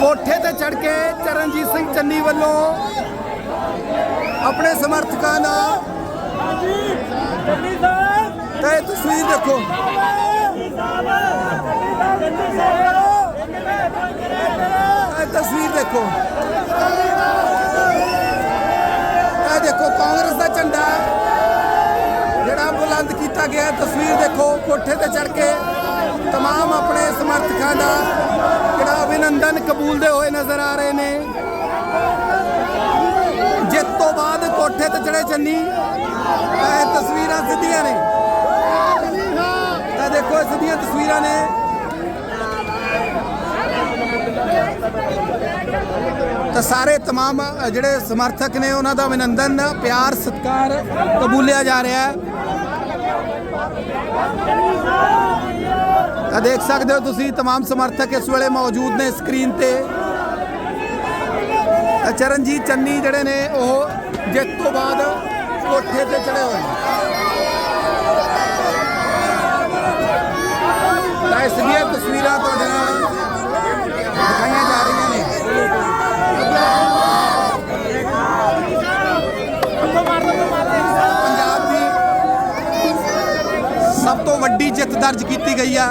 ਕੋਠੇ ਤੇ ਚੜ ਕੇ ਚਰਨਜੀਤ ਸਿੰਘ ਚੰਨੀ ਵੱਲੋਂ ਆਪਣੇ ਸਮਰਥਕਾਂ ਦਾ ਤਾਂ ਇਹ ਤਸਵੀਰ ਦੇਖੋ ਇਹ ਤਸਵੀਰ ਦੇਖੋ ਇਹ ਦੇਖੋ ਕਾਂਗਰਸ ਦਾ ਝੰਡਾ ਜਿਹੜਾ ਬੁਲੰਦ ਕੀਤਾ ਗਿਆ ਹੈ। ਤਸਵੀਰ ਦੇਖੋ ਕੋਠੇ ਤੇ ਚੜ ਕੇ तमाम ਆਪਣੇ ਸਮਰਥਕਾਂ ਦਾ ਜਿਹੜਾ ਅਭਿਨੰਦਨ ਕਬੂਲਦੇ ਹੋਏ ਨਜ਼ਰ ਆ ਰਹੇ ਨੇ ਜਿੱਤ ਤੋਂ ਬਾਅਦ ਕੋਠੇ ਤੇ ਚੜੇ ਚੰਨੀ ਤਾਂ ਇਹ ਤਸਵੀਰਾਂ ਸਿੱਧੀਆਂ ਨੇ ਤਾਂ ਦੇਖੋ ਇਹ ਸਿੱਧੀਆਂ ਤਸਵੀਰਾਂ ਨੇ ਤਾਂ ਸਾਰੇ तमाम ਜਿਹੜੇ ਸਮਰਥਕ ਨੇ ਉਹਨਾਂ ਦਾ ਅਭਿਨੰਦਨ ਪਿਆਰ ਸਤਿਕਾਰ ਕਬੂਲਿਆ ਜਾ ਰਿਹਾ ਹੈ ਤਾਂ ਦੇਖ ਸਕਦੇ ਹੋ ਤੁਸੀਂ तमाम ਸਮਰਥਕ ਇਸ ਵੇਲੇ ਮੌਜੂਦ ਨੇ ਸਕਰੀਨ ਤੇ ਤਾਂ ਚਰਨਜੀਤ ਚੰਨੀ ਜਿਹੜੇ ਨੇ ਉਹ ਜਿੱਤ ਤੋਂ ਬਾਅਦ ਕੋਠੇ ਤੇ ਚੜੇ ਹੋਏ ਨੇ ਸਭ ਤੋਂ ਵੱਡੀ ਜਿੱਤ ਦਰਜ ਕੀਤੀ ਗਈ ਆ।